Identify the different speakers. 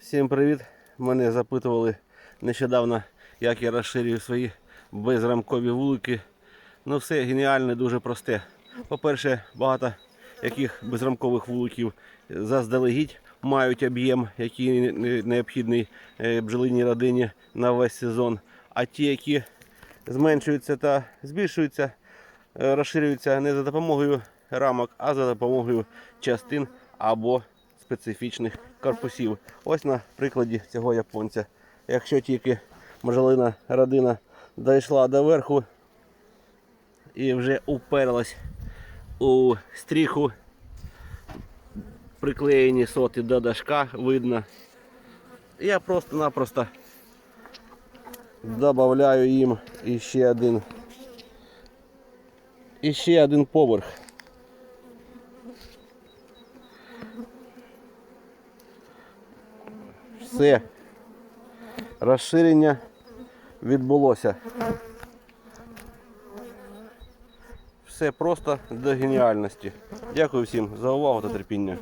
Speaker 1: Всім привіт! Мене запитували нещодавно, як я розширюю свої безрамкові вулики. Ну все геніальне, дуже просте. По-перше, багато яких безрамкових вуликів заздалегідь мають об'єм, який необхідний е, бджолиній родині на весь сезон. А ті, які зменшуються та збільшуються, е, розширюються не за допомогою рамок, а за допомогою частин або специфічних корпусів. Ось на прикладі цього японця. Якщо тільки бджолина родина дійшла до верху і вже уперлась у стріху, приклеєні соти до дашка, видно. Я просто-напросто додаю їм іще один іще один поверх. Все. Розширення відбулося. Все просто до геніальності. Дякую всім за увагу та терпіння.